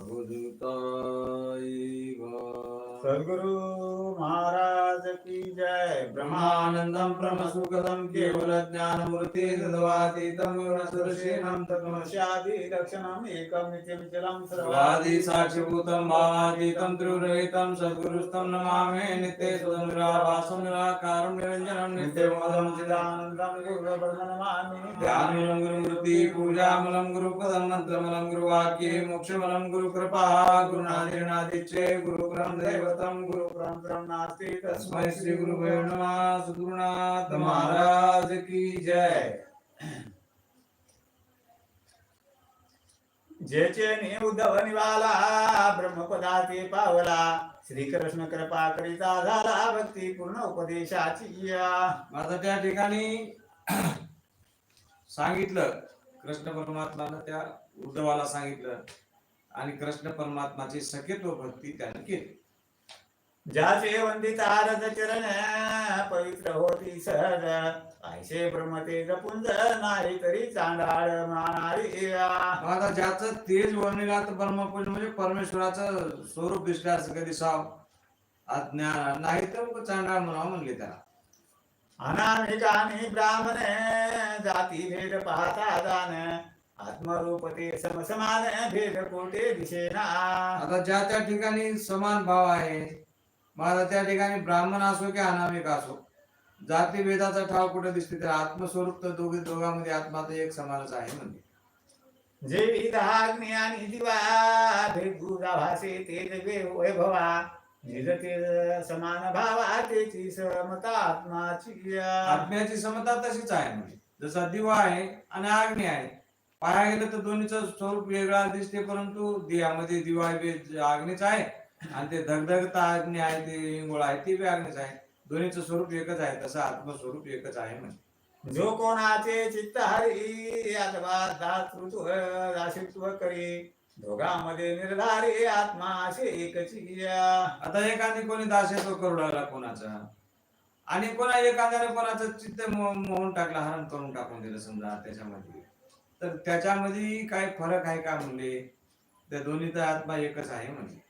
अवधूताय सद्गुरु। महाराज की जय। ब्रह्मानन्दं ब्रह्मसुखदं केवलज्ञानमूर्ति तद्वातीतं गुणसुरसेनं तत्मस्यादि लक्षणम् एकं नित्यविचलं सर्वादि साक्षिभूतं भावातीतं त्रिरहितं सद्गुरुस्तं नमामि नित्ये सुदनुराभासं निराकारं निरञ्जनं नित्यमोदं चिदानन्दं गुरुवर्णनमामि ध्यानं गुरुमूर्ति पूजामलं गुरुपदं मन्त्रमलं गुरुवाक्ये मोक्षमलं गुरुकृपा। गुरुनादिनादिच्छे गुरुपुरं दैवतं गुरु गुरुपरं नास्ति तस्मै श्री नमः। सद्गुरुनाथ महाराज की जय। जेचे ने उद्धव निवाला ब्रह्मपदाचे पावला। श्रीकृष्ण कृपा करिता झाला भक्ती पूर्ण उपदेशाची आता त्या ठिकाणी सांगितलं कृष्ण परमात्मानं त्या उद्धवाला सांगितलं आणि कृष्ण परमात्माची सखेत्व भक्ती त्यानं केली. ज्याचे वंदित आरद चरण पवित्र होती सहज. ऐसे ब्रह्मते जपुंज नाही तरी चांडाळ मानारी. आता ज्याचं तेज वर्णिला तर परमपूज म्हणजे परमेश्वराचं स्वरूप असं कधी साव अज्ञान नाही तर चांगला म्हणावं म्हणले त्याला. अनामिकानि ब्राह्मणे जाती भेद पाहता जाण आत्मरूपते समसमान भेद कोटे दिसेना. आता ज्या त्या ठिकाणी समान भाव आहे माझा त्या ठिकाणी ब्राह्मण असो की अनामिक असो जाती भेदाचा ठाव कुठे दिसते तर आत्मस्वरूप तर दोघे दोघांमध्ये आत्मा तर एक समानच आहे म्हणजे जे विधाग्नी आणि दिवा भेदभूता भासे तेज वे वैभवा निज तेज समान भावा तेची समता आत्माची. आत्म्याची समता तशीच आहे म्हणजे जसा दिवा आहे आणि अग्नी आहे. पाया गेलं तर दोन्हीचं स्वरूप वेगळा दिसते परंतु दियामध्ये दिवा अग्नीच आहे. आणि ते धगधगता अग्नी आहे ते इंगोळ आहे ते बी अग्नीच आहे. दोन्हीचं स्वरूप एकच आहे तसं आत्मस्वरूप एकच आहे म्हणजे जो कोणाचे चित्त हरी अथवा दातृत्व दासित्व करी दोघांमध्ये निर्धारी आत्मा असे एकची. आता एखादी कोणी दास्यत्व करू लागला कोणाचा? आणि कोणा एखाद्याने कोणाचं चित्त मो- मोहून टाकलं हरण करून टाकून दिलं समजा त्याच्यामध्ये. तर त्याच्यामध्ये काय फरक आहे का म्हणले त्या दोन्ही तर आत्मा एकच आहे म्हणजे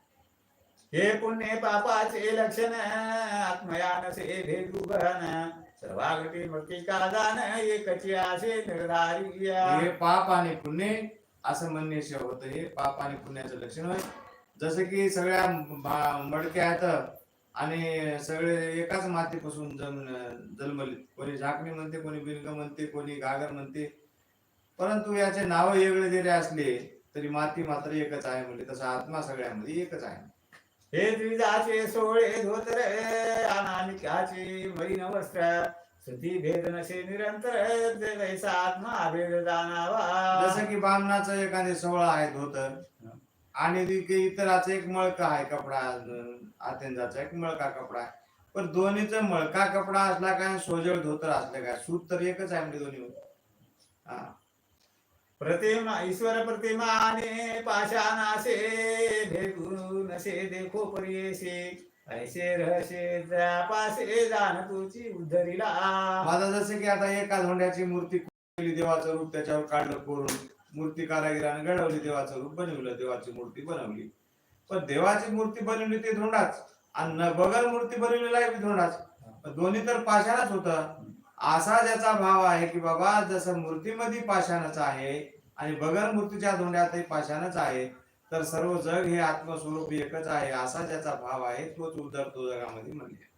हे पुण्य पापाचे लक्षण आत्मयानसे भेदू गहन. सर्वागती मृतिका दान एकची असे निर्धारी हे पाप आणि पुण्य असं म्हणण्याशिवाय होतं. हे पाप आणि पुण्याचं लक्षण होय. जसं की सगळ्या मडक्या आहेत आणि सगळे एकाच मातीपासून जन्म जन्मले कोणी झाकणी म्हणते कोणी बिलग म्हणते कोणी गागर म्हणते. परंतु याचे नाव वेगळे जरी असले तरी माती मात्र एकच आहे म्हणजे तसं आत्मा सगळ्यामध्ये एकच आहे. हे द्विजाचे सोळे धोतर अनामिकाचे मलिन वस्त्र. सुधी भेद नसे निरंतर जैसा आत्मा भेद जाणावा. जसं की बामणाचं एखादे सोहळा आहे धोतर आणि इतराचं एक मळका आहे कपडा आतेंजाचा एक मळका कपडा आहे. पण दोन्हीचा मळका कपडा असला काय सोजळ धोतर असलं काय सूत तर एकच आहे म्हणजे दोन्ही हा. प्रतिमा ईश्वर प्रतिमा आणि पाषाणासे नसे देखो परियेशे ऐसे रहसे पासे जाण तुझी उद्धरीला माझा जसं की आता एका धोंड्याची मूर्ती केली देवाचं रूप त्याच्यावर काढलं कोरून. मूर्ती कारागिराने घडवली देवाचं रूप बनवलं देवाची मूर्ती बनवली. पण देवाची मूर्ती बनवली ते धोंडाच. आणि बगल मूर्ती बनवलेला आहे धोंडाच. दोन्ही तर पाषाणच होत. असा ज्याचा भाव आहे की बाबा जसं मूर्तीमध्ये पाषाणच आहे आणि बगल मूर्तीच्या धोंड्यातही पाषाणच आहे तर सर्व जग हे आत्मस्वरूप एकच आहे असा ज्याचा भाव आहे तोच उद्धरतो जगामध्ये म्हणले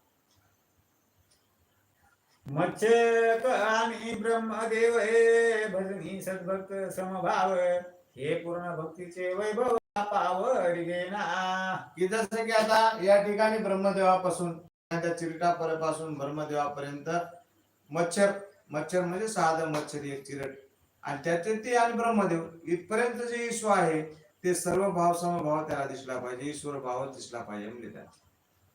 मच्छक आणि ब्रह्मदेव हे भजनी सद्भक्त समभाव हे पूर्ण भक्तीचे वैभव घेना की जसं की आता या ठिकाणी ब्रह्मदेवापासून त्या चिरटापर्यंत ब्रह्मदेवापर्यंत मच्छर मच्छर म्हणजे साधं मच्छर एक चिरट आणि त्याचे ते आणि ब्रह्मदेव. इथपर्यंत जे ईश्वर आहे ते सर्व भाव समभाव त्याला दिसला पाहिजे. ईश्वर भावच दिसला पाहिजे म्हणजे त्या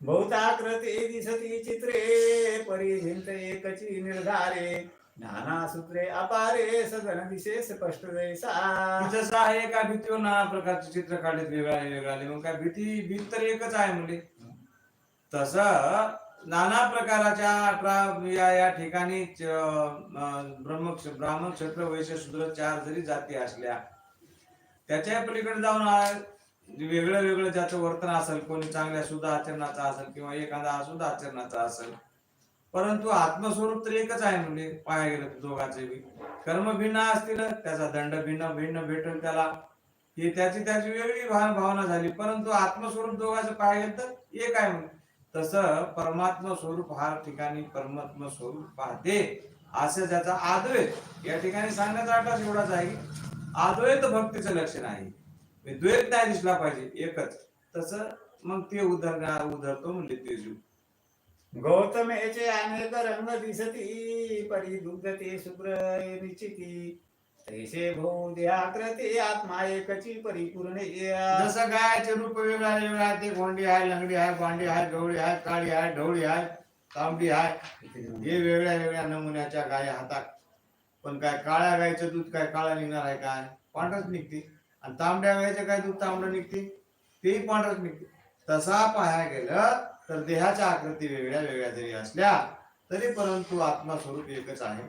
बहुताकृती दिसती चित्रे परिभिंत एकची निर्धारे. नाना सूत्रे अपारे सदन दिसे. स्पष्ट जैसा आहे एका भीतीवर नाना प्रकारचे चित्र काढलेत वेगळा वेगळा मग काय भीती भीत तर एकच आहे म्हणजे. तसं नाना प्रकाराच्या अठरा या या ठिकाणी ब्रह्म ब्राह्मण क्षेत्र वैश्य शूद्र चार जरी जाती असल्या त्याच्या पलीकडे जाऊन वेगळं वेगळं ज्याचं वर्तन असेल कोणी चांगल्या सुद्धा आचरणाचा असेल किंवा एखादा अशुद्ध आचरणाचा असेल परंतु आत्मस्वरूप तर एकच आहे म्हणजे पाया गेलं दोघांचे बी. कर्म भिन्न असतील त्याचा दंड भिन्न भिन्न भेटेल त्याला ही त्याची त्याची वेगळी भावना झाली परंतु आत्मस्वरूप दोघांचं पाया गेलं तर एक आहे म्हणून. तसं परमात्मा स्वरूप हा ठिकाणी परमात्मा स्वरूप पाहते. असं ज्याचा अद्वैत या ठिकाणी सांगण्याचा अटाच एवढाच आहे की अद्वैत भक्तीचं लक्षण आहे. द्वेत द्वैत नाही दिसला पाहिजे एकच. तस मग ते उधरणार उधरतो म्हणजे तेजू. गौतमेचे अनेक रंग दिसती परी दुग्धते शुभ्र निश्चिती. तैसे भो आकृती आत्मा एकची परिपूर्ण जसं गायचे रूप वेगळा वेगळा ते गोंडी आहे लंगडी आहे बांडी आहे गवळी आहे काळी आहे ढवळी आहे तांबडी आहे हे वेगळ्या वेगळ्या नमुन्याच्या गाय हातात. पण काय काळ्या गायचं दूध काय काळं निघणार आहे काय? पांढरच निघते. आणि तांबड्या गायचं काय दूध तांबडं निघते? तेही पांढरच निघते. तसा पाहायला गेलं तर देहाच्या आकृती वेगळ्या वेगळ्या जरी असल्या तरी परंतु आत्मा स्वरूप एकच आहे.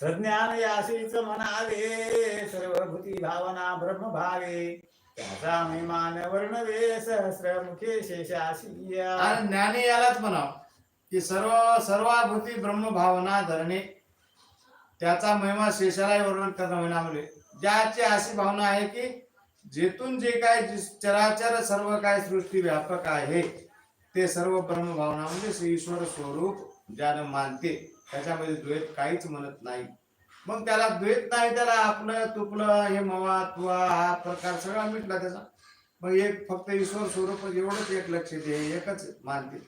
सज्ञान यासीच म्हणावे सर्वभूती भावना ब्रह्म भावे. त्याचा महिमान वर्णवे सहस्र मुखे शेषाशी आणि ज्ञानी यालाच म्हणाव की सर्व सर्वाभूती ब्रह्म भावना धरणे त्याचा महिमा शेषालाही वर्णन करणं म्हणा म्हणजे ज्याची अशी भावना आहे की जेथून जे काय चराचर सर्व काय सृष्टी व्यापक आहे ते सर्व ब्रह्म भावना म्हणजे श्री ईश्वर स्वरूप ज्यानं मानते. त्याच्यामध्ये द्वैत काहीच म्हणत नाही. मग त्याला द्वैत नाही त्याला आपलं तुपलं हे मवा तुवा हा प्रकार सगळा मिटला त्याचा. मग एक फक्त ईश्वर स्वरूप एवढंच एक लक्ष दे एकच मानते.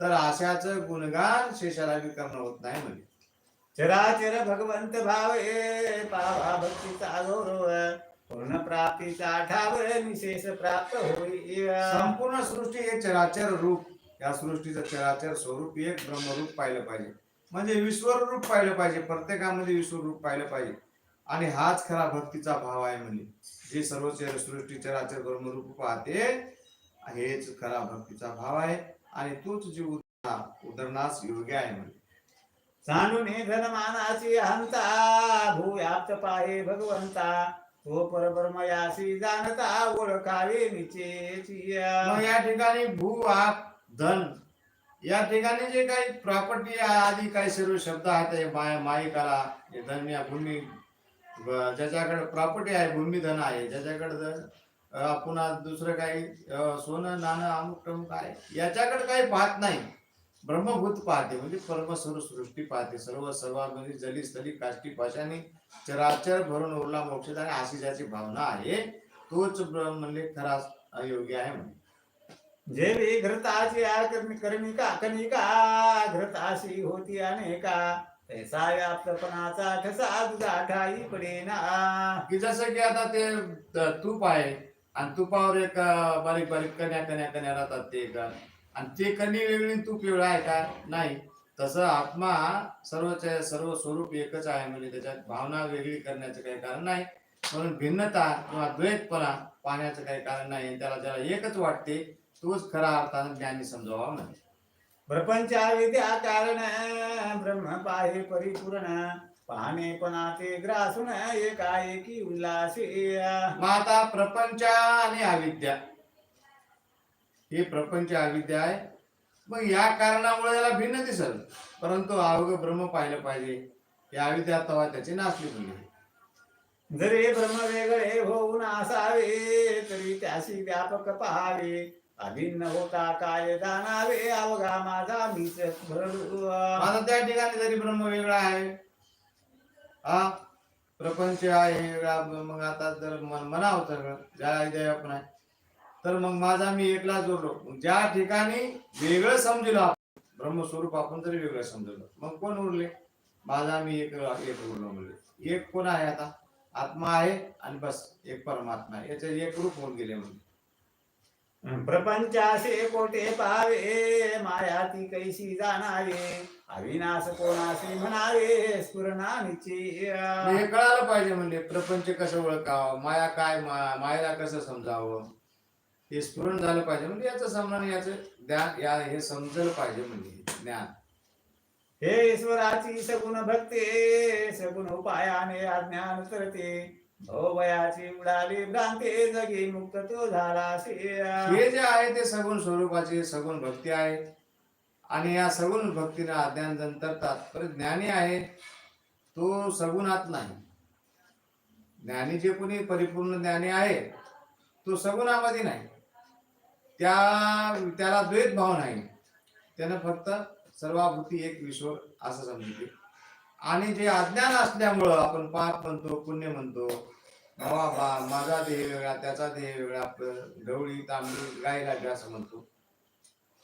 तर अशाच गुणगान शेषाला बी होत नाही म्हणजे चराचर भगवंत भावे पावा भक्तीचा गौरव पूर्ण प्राप्तीचा ठाव निशेष प्राप्त होई संपूर्ण सृष्टी हे चराचर रूप. या सृष्टीचं चराचर स्वरूप एक ब्रह्मरूप पाहिलं पाहिजे. म्हणजे विश्वर रूप पाहिलं पाहिजे प्रत्येकामध्ये विश्वरूप पाहिलं पाहिजे. आणि हाच खरा भक्तीचा भाव आहे म्हणजे जे सर्व चर- सृष्टी चराचर ब्रह्मरूप पाहते हेच खरा भक्तीचा भाव आहे. आणि तोच जीव उद्धरणा- योग्य आहे म्हणजे सांडून धनमानाची अहंता भूयाप्त पाहे भगवंता. तो परब्रह्मयासी जाणता ओळखावे निचेची मग या ठिकाणी भू आप धन या ठिकाणी जे काही प्रॉपर्टी आधी काही सर्व शब्द आहेत हे माय मायिकाला हे भूमी ज्याच्याकडे प्रॉपर्टी आहे भूमी धन आहे ज्याच्याकडे पुन्हा दुसरं काही सोनं नाणं अमुक टमुक आहे याच्याकडे काही पाहत नाही. ब्रह्मभूत पाहते म्हणजे सर्व सृष्टी पाहते सर्व सर्वांमध्ये जली स्थली काष्टी पाशाने चराचर भरून उरला मोक्षदाने आणि भावना आहे. तोच ब्रह्म म्हणजे खरा अयोग्य आहे म्हणजे घृताची आकर्मी कर्मिका कनिका घृताशी होती अनेका. तैसा व्याप्तपणाचा ठसा तुझा ठाई पडेना की जसं की आता ते तूप आहे आणि तुपावर एक बारीक बारीक कन्या कण्या कण्या राहतात ते एक. आणि ते कणी वेगळी तूप वेगळं आहे का? नाही. तसं आत्मा सर्वच सर्व स्वरूप एकच आहे म्हणजे त्याच्यात भावना वेगळी करण्याचं काही कारण नाही. म्हणून भिन्नता किंवा द्वैतपणा पाहण्याचं काही कारण नाही. त्याला ज्याला एकच वाटते तोच खरा अर्थानं ज्ञानी समजावा म्हणजे प्रपंचा विद्या कारण ब्रह्म पाहे परिपूर्ण पाहणे पणाचे ग्रासून एकाएकी उल्लासे. मग आता प्रपंच आणि अविद्या. हे प्रपंच अविद्या आहे. मग या कारणामुळे याला भिन्न दिसल. परंतु अवघ ब्रह्म पाहिलं पाहिजे. ही अविद्या तवा त्याची नासली म्हणजे जरी ब्रह्म वेगळे होऊन असावे तरी त्याशी व्यापक पहावे. अभिन्न होता काय जाणावे? अवघा माझा मीच भरडू. आता त्या ठिकाणी जरी ब्रह्म वेगळा आहे. हा? प्रपंच आहे वेगळा. मग आता जर मन- म्हणावं सगळं ज्या अविद्या आपण आहे. तर मग माझा मी एकला जोडलो. मग ज्या ठिकाणी वेगळं समजलो आपण ब्रह्मस्वरूप आपण तरी वेगळं समजलो. मग कोण उरले? माझा मी एक एक उरलो म्हणजे एक कोण आहे आता? आत्मा आहे आणि बस एक परमात्मा आहे. याचे एक रूप होऊन गेले म्हणजे प्रपंचासे कोठे पावे माया ती कैशी जाणावे अविनाश कोणाशी म्हणावे स्फुरणा मग हे कळायला पाहिजे म्हणजे प्रपंच कसं ओळखावं माया काय मायेला कसं समजावं? हे स्फुरण झालं पाहिजे म्हणजे याचं समजणं याचं ज्ञान या हे समजलं पाहिजे म्हणजे ज्ञान. हे ईश्वराची सगुण भक्ते सगुण उपायाने अज्ञान हो तरते भोवयाची उडाली भ्रांती जगी मुक्त तो झाला हे जे आहे ते सगुण स्वरूपाची सगुण भक्ती आहे. आणि या सगुण भक्तीला अज्ञान नंतर तात्पर्य ज्ञानी आहे तो सगुणात नाही. ज्ञानी जे कोणी परिपूर्ण ज्ञानी आहे तो सगुणामध्ये नाही. त्या त्याला द्वैत भाव नाही. त्यानं फक्त सर्वाभूती एक विश्व असं समजते. आणि जे अज्ञान असल्यामुळं आपण पाप म्हणतो पुण्य म्हणतो बाबा बा माझा देह वेगळा त्याचा देह वेगळा आपलं गवळी तांबडी गाय लागली असं म्हणतो.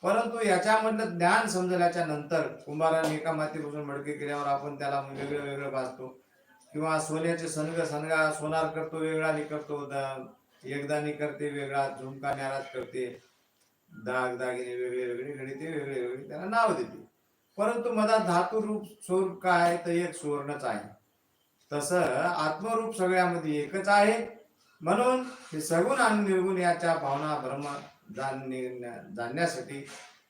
परंतु याच्यामधलं ज्ञान समजल्याच्या नंतर कुंभाराने एका मातीपासून मडके केल्यावर आपण त्याला वेगळं वेगळं भाजतो किंवा सोन्याचे सनग सनगा सोनार करतो वेगळा नि करतो एकदानी करते वेगळा झुमका न्याराज करते. दाग दागिने वेगळे वेगळे घडीते वेगळे वेगळे त्याला नाव देते. परंतु मधा धातू रूप स्वरूप काय? तर एक सुवर्णच आहे. तसं आत्मरूप सगळ्यामध्ये एकच आहे. म्हणून हे सगुण आणि निर्गुण याच्या भावना भ्रम जाणण्यासाठी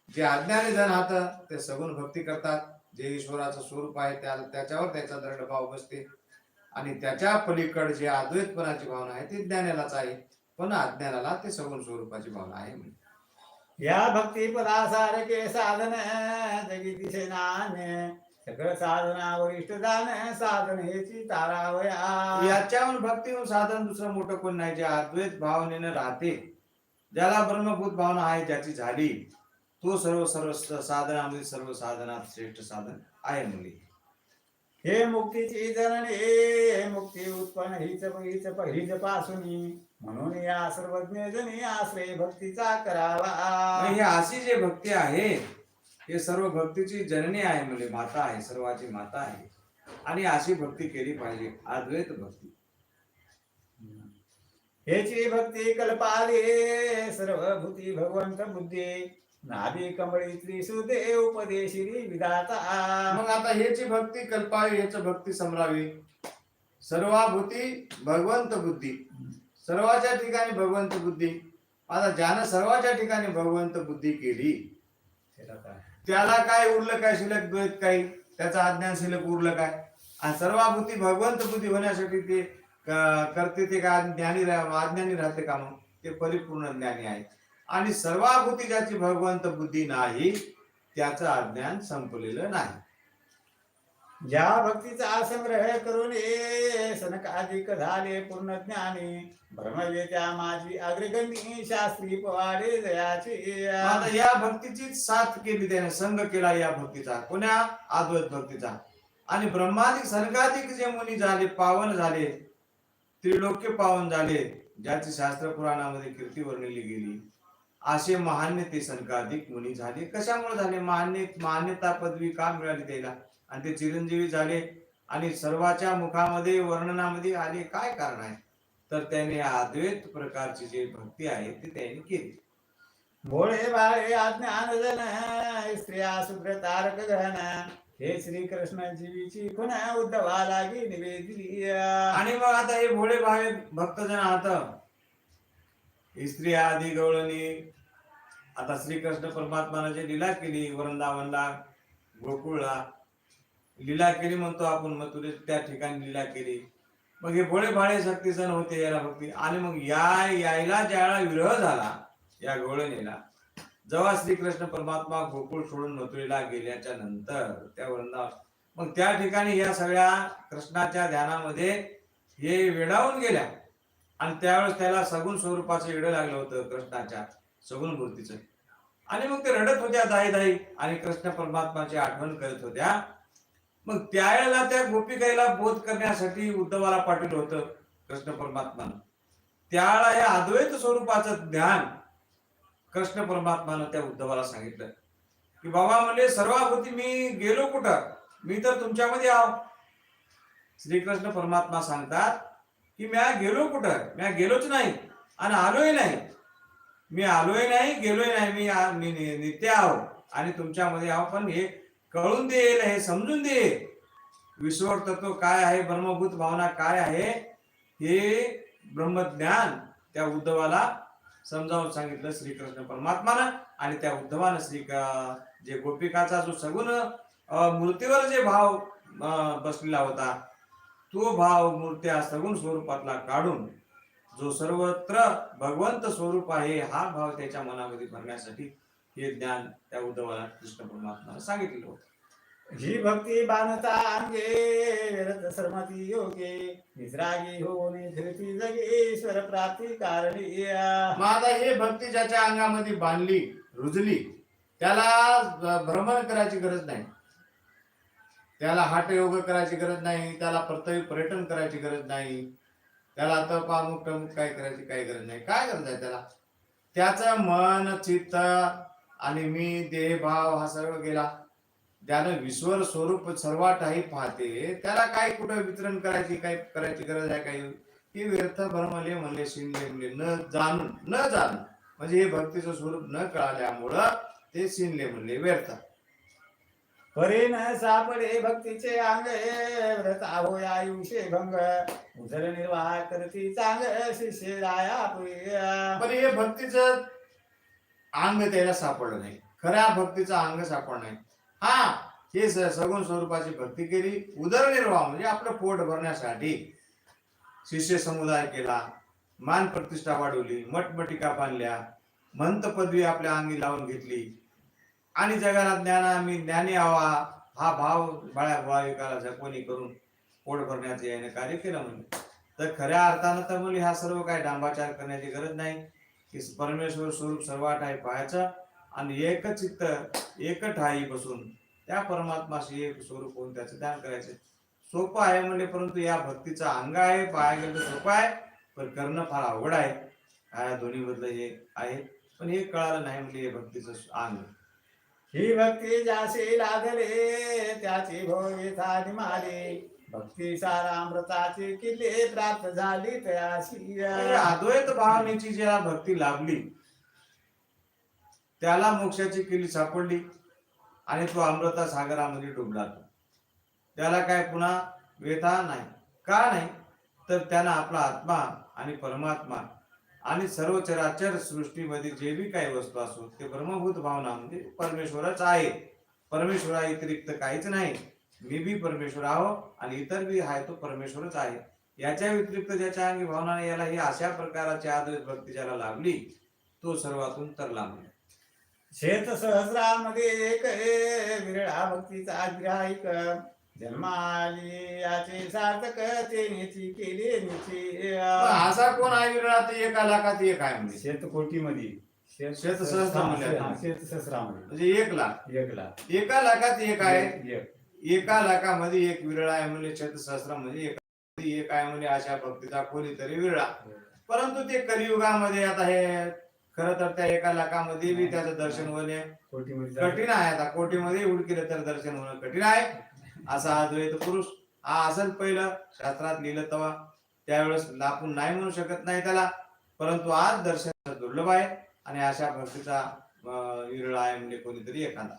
जे अज्ञानी जण आहात ते सगुण भक्ती करतात. जे ईश्वराचं स्वरूप आहे त्या त्याच्यावर त्याचा दृढ भाव बसते. आणि त्याच्या पलीकडे जे अद्वैतपणाची भावना आहे ती ज्ञानालाच आहे. पण अज्ञानाला ते सगुण स्वरूपाची भावना आहे म्हणजे या भक्ती पदासारखे साधन जगी दिसे नान सगळं साधना वरिष्ठ दान साधन हेची तारावया. याच्याहून भक्तीहून साधन दुसरं मोठं कोण नाही जे अद्वैत भावनेनं राहते ज्याला ब्रह्मभूत भावना आहे ज्याची झाली तो सर्व सर्व साधनामध्ये सर्व साधनात श्रेष्ठ साधन आहे मुली. हे मुक्तीची जननी हे मुक्ती उत्पन्न हीच हीच हीच पासून. म्हणून या सर्वज्ञ जनी आश्रय भक्तीचा करावा. ही अशी जे भक्ती आहे हे सर्व भक्तीची जननी आहे म्हणजे माता आहे सर्वाची माता आहे. आणि अशी भक्ती केली पाहिजे अद्वैत भक्ती. हेची भक्ती कल्पाले सर्व भूती भगवंत बुद्धी. नाभी कमळी त्रिसुदे उपदेशी विधाता. मग आता ह्याची भक्ती कल्पावी ह्याच भक्ती समरावी. सर्वाभूती भगवंत बुद्धी. सर्वाच्या ठिकाणी भगवंत बुद्धी. आता ज्यानं सर्वाच्या ठिकाणी भगवंत बुद्धी केली त्याला काय उरलं काय शिल्लक द्वैत काही त्याचा अज्ञान शिल्लक उरलं काय? आणि सर्वाभूती भगवंत बुद्धी होण्यासाठी ते करते ते काय ज्ञानी अज्ञानी राहते का मग? ते परिपूर्ण ज्ञानी आहे आणि सर्वाभूती ज्याची भगवंत बुद्धी नाही त्याचं अज्ञान संपलेलं नाही. ज्या भक्तीचा संग्रह करून ये सनकाधिक झाले पूर्ण ज्ञानी भ्रमवेत्या माझी अग्रगणी शास्त्री पवाडे जयाची. आता या भक्तीची साथ केली त्याने संघ केला या भक्तीचा पुण्या अद्वैत भक्तीचा. आणि ब्रह्मादिक सनकाधिक जे मुनी झाले पावन झाले त्रिलोक्य पावन झाले ज्याची शास्त्र पुराणामध्ये कीर्ती वर्णिली गेली असे महान्य ते संकाधिक मुनी झाले. कशामुळे झाले? मान्य मान्यता पदवी का मिळाली त्याला? आणि ते चिरंजीवी झाले आणि सर्वाच्या मुखामध्ये वर्णनामध्ये आले. काय कारण आहे? तर त्याने अद्वैत प्रकारची जी भक्ती आहे ती त्यांनी केली. भोळे बाळे आज्ञान स्त्रिया शुभ्र तारक ग्रहण हे. श्री कृष्ण जीवीची खुन उद्धवा लागी निवेदिली आणि मग आता हे भोळे भावे भक्तजन आहात. स्त्री आधी गवळणी आता श्रीकृष्ण परमात्माने जे लिला केली वृंदावनला गोकुळला लीला केली म्हणतो आपण मग तुझे त्या ठिकाणी लीला केली. मग हे भोळे भाळे शक्तीजन होते याला भक्ती. आणि मग या यायला ज्याला विरह झाला या गोळणीला जेव्हा श्रीकृष्ण परमात्मा गोकुळ सोडून मथुरेला गेल्याच्यानंतर त्या वृंदावन मग त्या ठिकाणी या सगळ्या कृष्णाच्या ध्यानामध्ये हे वेडावून गेल्या. आणि त्यावेळेस त्याला सगुण स्वरूपाचं वेड लागलं होतं कृष्णाच्या सगुण मूर्तीचं. आणि मग ते रडत होत्या दाई दाई आणि कृष्ण परमात्माची आठवण करत होत्या. मग त्यावेळेला त्या गोपिकाईला बोध करण्यासाठी उद्धवाला पाठवलं होतं कृष्ण परमात्मा त्यावेळेला या अद्वैत स्वरूपाचं ज्ञान कृष्ण परमात्मानं त्या उद्धवाला सांगितलं. की बाबा म्हणजे सर्वाभूती मी गेलो कुठं? मी तर तुमच्यामध्ये आहो. श्रीकृष्ण परमात्मा सांगतात की म्या गेलो कुठं? म्या गेलोच नाही आणि आलोय नाही. मी आलोय नाही गेलोय नाही. मी मी नित्य आहो आणि तुमच्यामध्ये आहो. पण हे कळून देईल हे समजून देईल. विश्वर तत्व काय आहे ब्रह्मभूत भावना काय आहे हे ब्रह्मज्ञान त्या उद्धवाला समजावून सांगितलं श्रीकृष्ण परमात्मानं आणि त्या उद्धवानं श्री जे गोपिकाचा जो सगुण मूर्तीवर जे भाव बसलेला होता तो भाव मूर्त्या सगुण स्वरूपातला काढून जो सर्वत्र भगवंत स्वरूप आहे हा भाव त्याच्या मनामध्ये भरण्यासाठी हे ज्ञान त्या उद्धवाला कृष्ण परमात्माने सांगितलेलं होतं. ही भक्ती बांधता अंगे विरत श्रमती योगे विसरागी होणे जगे ईश्वर प्राप्ती कारणी आता हे भक्ती ज्याच्या अंगामध्ये बांधली रुजली त्याला भ्रमण करायची गरज नाही. त्याला हठयोग करायची गरज नाही त्याला प्रत्येक पर्यटन करायची गरज नाही त्याला तप अमुक टमुक काय करायची काही गरज नाही. काय गरज आहे त्याला? त्याचं मन चित्त आणि मी देह भाव हा सर्व गेला ज्यानं विश्वर स्वरूप सर्वातही पाहते. त्याला काय कुठं वितरण करायची काय करायची गरज आहे काही? ती व्यर्थ भ्रमले म्हणले शिनले म्हणले न जाणून न जाणून म्हणजे हे भक्तीचं स्वरूप न कळाल्यामुळं ते शिनले म्हणले व्यर्थ. परे न सापडे भक्तीचे अंग व्रता होय आयुष्य भंग. उदरनिर्वाह करती चांग शिष्य राया प्रिया. पण हे भक्तीचं अंग त्याला सापडलं नाही. खऱ्या भक्तीचा अंग सापडला नाही. हा हे सगुण स्वरूपाची भक्ती केली. उदरनिर्वाह म्हणजे आपलं पोट भरण्यासाठी शिष्य समुदाय केला. मान प्रतिष्ठा वाढवली. मठमटिका बांधल्या. मंत पदवी आपल्या अंगी लावून घेतली. आणि जगाला ज्ञान आम्ही ज्ञानी हवा हा भाव बाळ्या भाविकाला जपवणी करून पोट भरण्याचं याने कार्य केलं म्हणजे तर खऱ्या अर्थानं तर मुली हा सर्व काही डांबाचार करण्याची गरज नाही. की परमेश्वर स्वरूप सर्वात आहे पाहायचं आणि एक चित्त एक ठाई बसून त्या परमात्माशी एक स्वरूप होऊन त्याचं ध्यान करायचं. सोपं आहे म्हणजे परंतु या भक्तीचा अंग आहे पाहायला गेलं तर सोपं आहे पण करणं फार अवघड आहे. या दोन्ही मधलं हे आहे. पण हे कळालं नाही म्हणजे हे भक्तीचं अंग. ही भक्ती जाशी लागले त्याची भोविता माली. भक्ती सारा सारामृताची किल्ले प्राप्त झाली तयाशी अद्वैत भावनेची ज्याला भक्ती लाभली त्याला मोक्षाची किल्ली सापडली आणि तो अमृता सागरामध्ये डुबला तो त्याला काय पुन्हा व्यथा नाही. का नाही? तर त्यानं आपला आत्मा आणि परमात्मा आणि सर्व चराचर सृष्टीमध्ये जे बी काही वस्तू असो ते ब्रह्मभूत भावना म्हणजे परमेश्वरच आहे. परमेश्वरा व्यतिरिक्त काहीच नाही. मी बी परमेश्वर आहो आणि इतर बी आहे तो परमेश्वरच आहे. याच्या व्यतिरिक्त ज्याच्या अंगी भावना याला ही अशा प्रकारची अद्वैत भक्ती ज्याला लाभली तो सर्वातून तरला म्हणजे शेत सहस्रामध्ये एक विरळा भक्तीचा ग्राहिक जन्माली याचे सार्थक ते नीची केले नीची असा कोण आहे विरळा? ते एका लाखात एक आहे म्हणजे शेत कोटीमध्ये. शेत सहस्रामध्ये. शेत सहस्रामध्ये. म्हणजे एक लाख एक लाख एका लाखात एक आहे. एक. एका लाखामध्ये एक विरळा आहे म्हणजे शतसहस्र म्हणजे एका एक आहे म्हणजे अशा भक्तीचा कोणीतरी विरळा. परंतु ते कलियुगामध्ये आता हे खरं तर त्या एका लाखामध्ये बी त्याचं दर्शन होणे. कठीण आहे आता. कोटीमध्ये केलं तर दर्शन होणं कठीण आहे. असा अद्वैत पुरुष हा असेल पहिलं. शास्त्रात लिहिलं तेव्हा त्यावेळेस आपण नाही म्हणू शकत नाही त्याला. परंतु आज दर्शन दुर्लभ आहे आणि अशा भक्तीचा विरळा आहे म्हणजे कोणीतरी एखादा.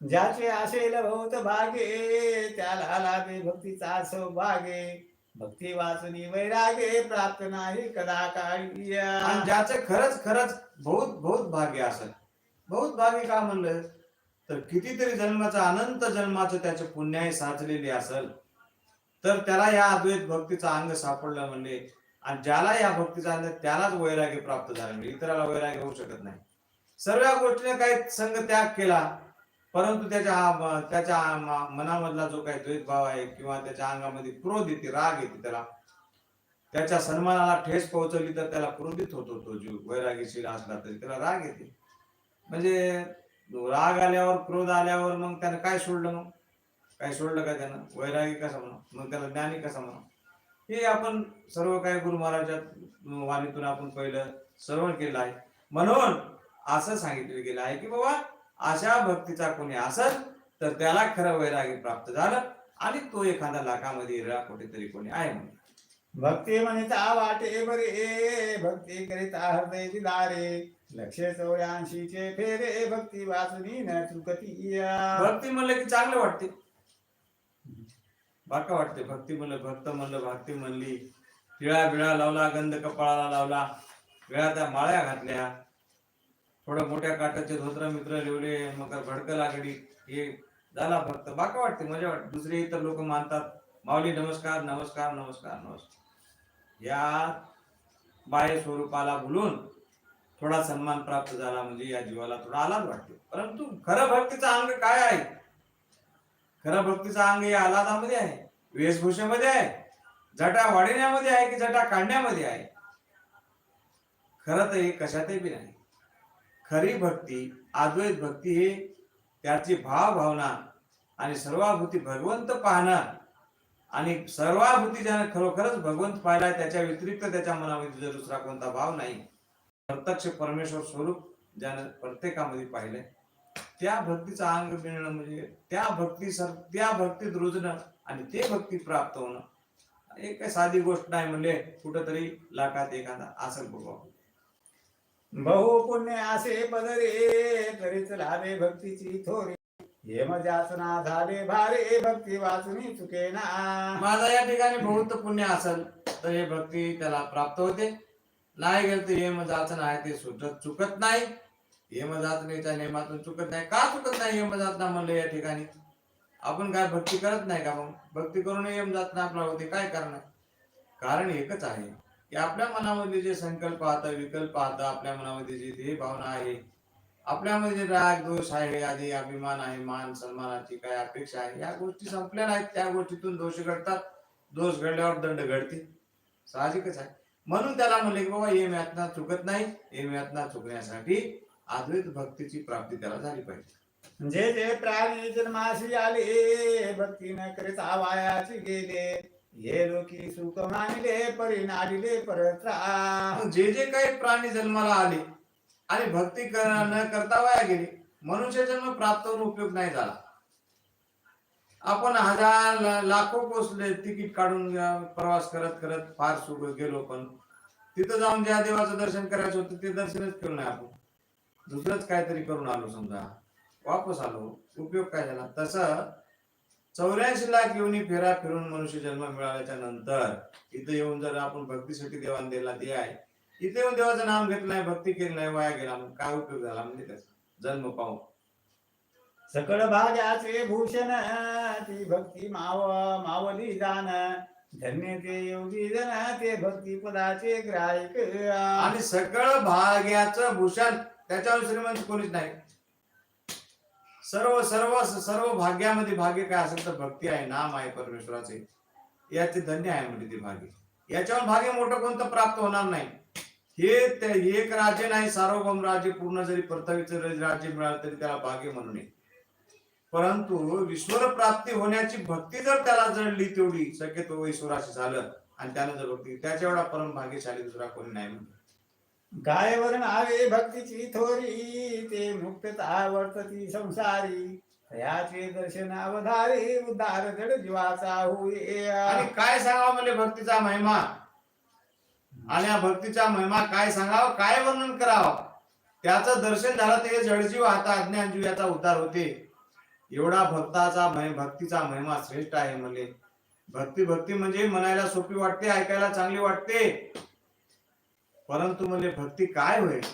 ज्याचे असेल बहुत भागे त्याला लागे भक्तीचा सौभागे. भक्ती वाचनी वैरागे प्राप्त नाही कदा काळी आणि ज्याचं खरंच खरंच बहुत बहुत भाग्य असेल. बहुत भाग्य का म्हणलं? तर कितीतरी जन्माचा अनंत जन्माचं त्याचे पुण्याही साचलेली असेल. तर त्याला या अद्वैत भक्तीचा अंग सापडलं म्हणजे आणि ज्याला या भक्तीचा अंग त्यालाच वैराग्य प्राप्त झाला. म्हणजे इतराला वैराग्य होऊ शकत नाही. सर्व गोष्टीने काही संघ त्याग केला. परंतु त्याच्या हा- त्याच्या मनामधला जो काही द्वैत आहे किंवा त्याच्या अंगामध्ये क्रोध येते राग येते त्याला त्याच्या सन्मानाला ठेस पोहोचवली तर त्याला क्रोधित होतो तो जीव वैरागीशील असला तरी त्याला राग येते. म्हणजे राग आल्यावर क्रोध आल्यावर मग त्यानं काय सोडलं मग? काय सोडलं का त्यानं? वैरागी कसा म्हणा? मग त्याला ज्ञानी कसा म्हणा? हे आपण सर्व काही गुरु महाराजात वाणीतून आपण पहिलं श्रवण केलं आहे. म्हणून असं सांगितलं गेलं आहे की बाबा अशा भक्तीचा कोणी असेल तर त्याला खरं वैरागी प्राप्त झालं आणि तो एखाद्या लाखामध्ये कुठेतरी कोणी आहे म्हणून. भक्ती म्हणता वाटे बरे भक्ती करिता हृदय दिदारे लक्ष चौऱ्याऐंशीचे फेरे भक्ती वाचनी न चुकती भक्ती म्हणलं की चांगलं वाटते. बाका वाटते. भक्ती म्हणलं भक्त म्हणलं भक्ती म्हणली. टिळा बिळा लावला गंध कपाळाला लावला. वेळा त्या माळ्या घातल्या. थोडं मोठ्या काटाचे धोत्र मित्र लिवले मग भडक लागली हे झाला फक्त. बाका वाटते मजा वाटते. दुसरे इतर लोक मानतात. माऊली नमस्कार नमस्कार नमस्कार नमस्कार. या बाह्य स्वरूपाला बोलून थोडा सन्मान प्राप्त झाला म्हणजे या जीवाला थोडा आलाद वाटतो. परंतु खरं भक्तीचा अंग काय आहे? खरं भक्तीचा अंग या आलादामध्ये आहे वेशभूषेमध्ये आहे जटा वाढविण्यामध्ये आहे की जटा काढण्यामध्ये आहे? खरं तर हे कशातही बी नाही. खरी भक्ती अद्वैत भक्ती हे त्याची भावभावना आणि सर्वाभूती भगवंत पाहणं आणि सर्वाभूती ज्याने खरोखरच भगवंत पाहिला त्याच्या व्यतिरिक्त त्याच्या मनामध्ये जर दुसरा कोणता भाव नाही. प्रत्यक्ष परमेश्वर स्वरूप ज्यानं प्रत्येकामध्ये पाहिलंय त्या भक्तीचा अंग मिळणं म्हणजे त्या भक्ती सर त्या भक्तीत रुजणं आणि ते भक्ती प्राप्त होणं. एक साधी गोष्ट नाही म्हणले कुठंतरी लाखात एखादा असेल बघा बहु पुण्य असे पदरे तरीच लावे भक्तीची थोरी. हेम जासना झाले भारे भक्ती वाचूनही चुके ना. माझा या ठिकाणी बहुत पुण्य असल तर हे भक्ती त्याला प्राप्त होते. नाही गेलं तर यम जाचन आहे ते सुटत चुकत नाही. हेम जाचनेच्या नियमातून चुकत नाही. का चुकत नाही यम जातना म्हणलं या ठिकाणी? आपण काय भक्ती करत नाही का मग? भक्ती करून यम जातना आपला होते काय करणार? कारण एकच आहे. की आपल्या मनामध्ये जे संकल्प आता विकल्प आता आपल्या मनामध्ये जी ध्येय भावना आहे आपल्यामध्ये जे राग दोष आहे आधी अभिमान आहे मान सन्मानाची काय अपेक्षा आहे या गोष्टी संपल्या नाहीत त्या गोष्टीतून दोष घडतात. दोष घडल्यावर दंड घडते. साहजिकच आहे. म्हणून त्याला म्हणले की बाबा हे यातना चुकत नाही हे यातना चुकण्यासाठी अद्वैत भक्तीची प्राप्ती त्याला झाली पाहिजे. म्हणजे जे प्राणी जन्माशी आले भक्ती न करिता वायाची गेले. हे लोकी सुख मानिले परिणाडिले परत्रा जे जे काही प्राणी जन्माला आले आणि भक्ती न करता वाया गेले मनुष्य जन्म प्राप्त होऊन उपयोग नाही झाला. आपण हजार लाखो पोचले तिकीट काढून प्रवास करत करत फार सुख गेलो पण तिथं जाऊन ज्या देवाचं दर्शन करायचं होतं ते दर्शनच केलं नाही आपण. दुसरंच काहीतरी करून आलो समजा. वापस आलो उपयोग काय झाला? तसं चौऱ्याऐंशी लाख येऊन फेरा फिरून मनुष्य जन्म मिळाल्याच्या नंतर इथं येऊन जर आपण भक्तीसाठी देवाण दिला दे आहे इथे येऊन देवाचं नाम घेतलं नाही भक्ती केली नाही वाया गेला मग काय उपयोग झाला म्हणजे त्याचा? जन्म पाहून. सकळ भाग्याचे भूषण ती भक्ती माव मावली जाण धन्य ते योगी जन ते भक्ती पदाचे ग्राहिक. आणि सगळं भाग्याचं भूषण त्याच्यावर श्रीमंत कोणीच नाही. सर्व सर्व सर्व भाग्यामध्ये भाग्य काय असेल तर भक्ती आहे. नाम आहे परमेश्वराचे. याचे धन्य आहे म्हणजे ते भाग्य. याच्यावर भाग्य मोठं कोणतं प्राप्त होणार नाही. हे एक राज्य नाही सार्वभौम राज्य पूर्ण जरी पृथ्वीचं राज्य मिळालं तरी त्याला भाग्य म्हणू नये. परंतु ईश्वर प्राप्ती होण्याची भक्ती जर त्याला जडली तेवढी शक्यतो ईश्वराशी झालं आणि त्यानं जर भक्ती त्याच्या एवढा परम भाग्यशाली दुसरा कोणी नाही म्हणतो काय आवे भक्तीची थोरी ते मुक्तता वर्तती संसारी. याचे दर्शन अवधारे उद्धार जड जीवाचा होई आणि काय सांगावं म्हणजे भक्तीचा महिमा? आणि या भक्तीचा महिमा काय सांगावं काय वर्णन करावं? त्याचं दर्शन झालं ते जडजीव आता अज्ञानजीव याचा उद्धार होते. एवढा भक्ताचा भक्तीचा महिमा श्रेष्ठ आहे म्हणजे भक्ती भक्ती म्हणजे म्हणायला सोपी वाटते ऐकायला चांगली वाटते. परंतु म्हणजे भक्ती काय होईल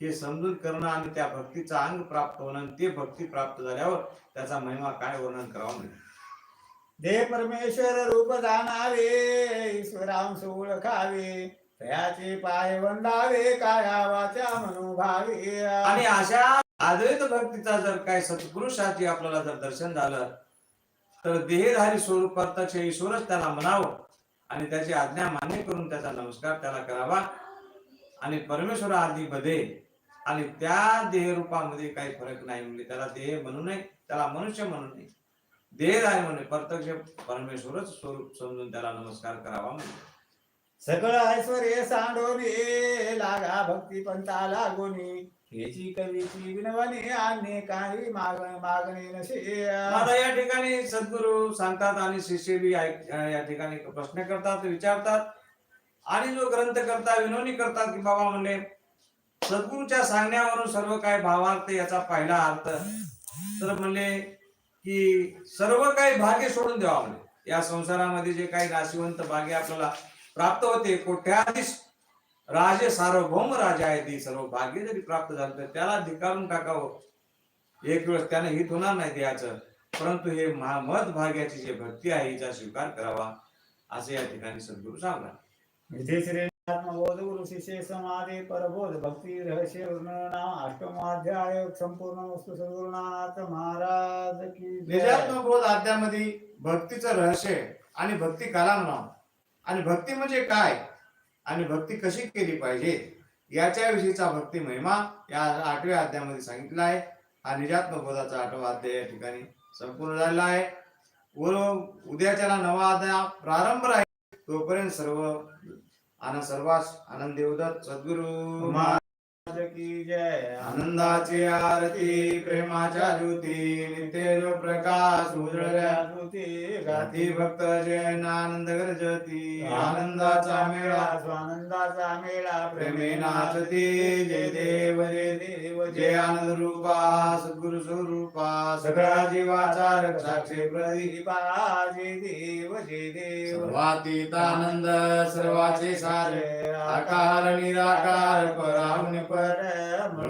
हे समजून करणं आणि त्या भक्तीचा अंग प्राप्त होणं आणि ते भक्ती प्राप्त झाल्यावर त्याचा महिमा काय वर्णन करावं म्हणजे दे परमेश्वर रूप जाणावे ईश्वरांश ओळखावे तयाचे पाय वंदावे काया वाचा मनोभावे. आणि अशा अद्वैत भक्तीचा जर काय सत्पुरुषाची आपल्याला जर दर्शन झालं तर देहधारी स्वरूप प्रत्यक्ष ईश्वरच त्याला म्हणावं आणि त्याची आज्ञा मान्य करून त्याचा नमस्कार त्याला करावा. आणि परमेश्वर आदी मध्ये आणि त्या देहरूपामध्ये काही फरक नाही म्हणजे त्याला देह म्हणू नये त्याला मनुष्य म्हणू नये. देहधारी म्हणून प्रत्यक्ष परमेश्वरच स्वरूप समजून त्याला नमस्कार करावा म्हणजे सकळ ऐश्वर्य सांडोने लागा भक्ती पंथा लागोनी हेची कवीची विनवणी आणणे काही माग मागणे नसे. आता या ठिकाणी सद्गुरू सांगतात आणि शिष्य बी या ठिकाणी प्रश्न करतात विचारतात. आणि जो ग्रंथ करता विनोनी करतात की बाबा म्हणले सद्गुरूच्या सांगण्यावरून सर्व काय भावार्थ याचा पहिला अर्थ तर म्हणले की सर्व काही भाग्य सोडून द्यावा म्हणजे या संसारामध्ये जे काही नाशिवंत भाग्य आपल्याला प्राप्त होते कोठ्याधीश राजे सार्वभौम राजा आहे ती सर्व भाग्य जरी प्राप्त झालं तर त्याला धिकारून टाकावं. एक वेळेस त्याने हित होणार नाही द्यायचं. परंतु हे महा- मत भाग्याची जी भक्ती आहे हिचा स्वीकार करावा असे या ठिकाणी सद्गुरू सांगणार शिष्य समाधी परबोध भक्ती रहस्य नाम अष्टमाध्याय संपूर्ण वस्तू सद्गुरुनाथ महाराज की निजात्मबोध अध्यामध्ये भक्तीचं रहस्य आणि भक्ती कलाम नाव आणि भक्ती म्हणजे काय? आणि भक्ती कशी केली पाहिजे? याच्या विषयीचा भक्ती महिमा या आठव्या अध्यायामध्ये सांगितला आहे. हा निजात्मबोधाचा आठवा अध्याय या ठिकाणी संपूर्ण झालेला आहे. व उद्याच्याला नवा अध्याय प्रारंभ राहील. तोपर्यंत सर्व आनंद सर्वास आनंद देवदत्त सद्गुरु की जय. आनंदाची आरती प्रेमाच्या ज्योती नित्य जो प्रकाश उजळल्या ज्योती गाती भक्त जैन आनंद गरजती. आनंदाचा मेळा स्वानंदाचा मेळा प्रेमे नाचती. जय देव जय देव जय आनंद रूपा सद्गुरु स्वरूपा सगळा जीवाचा रक्षाक्षे प्रदीपा जय देव जय देव. सर्वातीत आनंद सर्वाचे सारे आकार निराकार पराहुन पर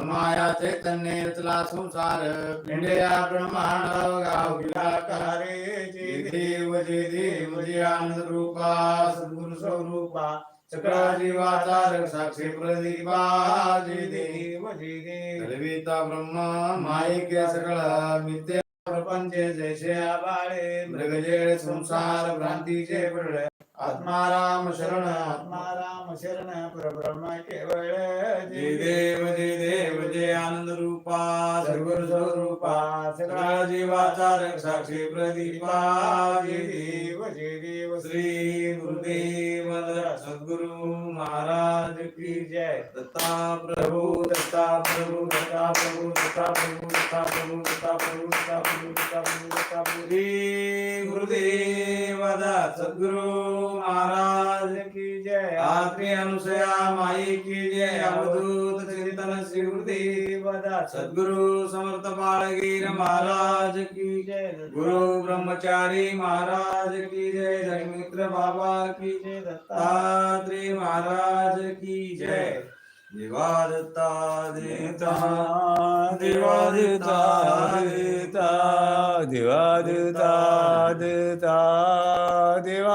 माया चैतन्य रचला संसार इंडिया ब्रह्मांड गाव गिलाकारे जय देव जय देव जय आनंद रूपा सद्गुरु स्वरूपा सकळा जीवाचा साक्षी प्रदीपा जे देव जे देव। कलविता ब्रह्म माईके सकळा मिथ्या प्रपंच जैसे बाळे मृगजेळ संसार भ्रांतीचे पडळ आत्माराम शरण आत्मा आत्मा राम शरण परब्रह्म केवळ जय देव जय देव जय आनंद रूपा सद्गुरु स्वरूपा सगळा जीवाचा रक्षाक्षे प्रदीपा जय देव जय देव श्री गुरुदेव सद्गुरु महाराज की जय दत्ता प्रभु दत्ता प्रभु दत्ता प्रभु दत्ता प्रभु दत्ता प्रभु दत्ता प्रभु दत्ता प्रभु दत्ता प्रभु दत्ता प्रभु श्री गुरुदेव सद्गुरु महाराज। की जय। आत्मी अनुसया माई की जय। अवधूत चिंतन श्री सद्गुरु समर्थ बाळगीर महाराज की जय गुरु ब्रह्मचारी महाराज की जय। जगमित्र बाबा की जय। दत्तात्री महाराज की जय। देवा दत्ता देता देवा देता देता देता देता देवा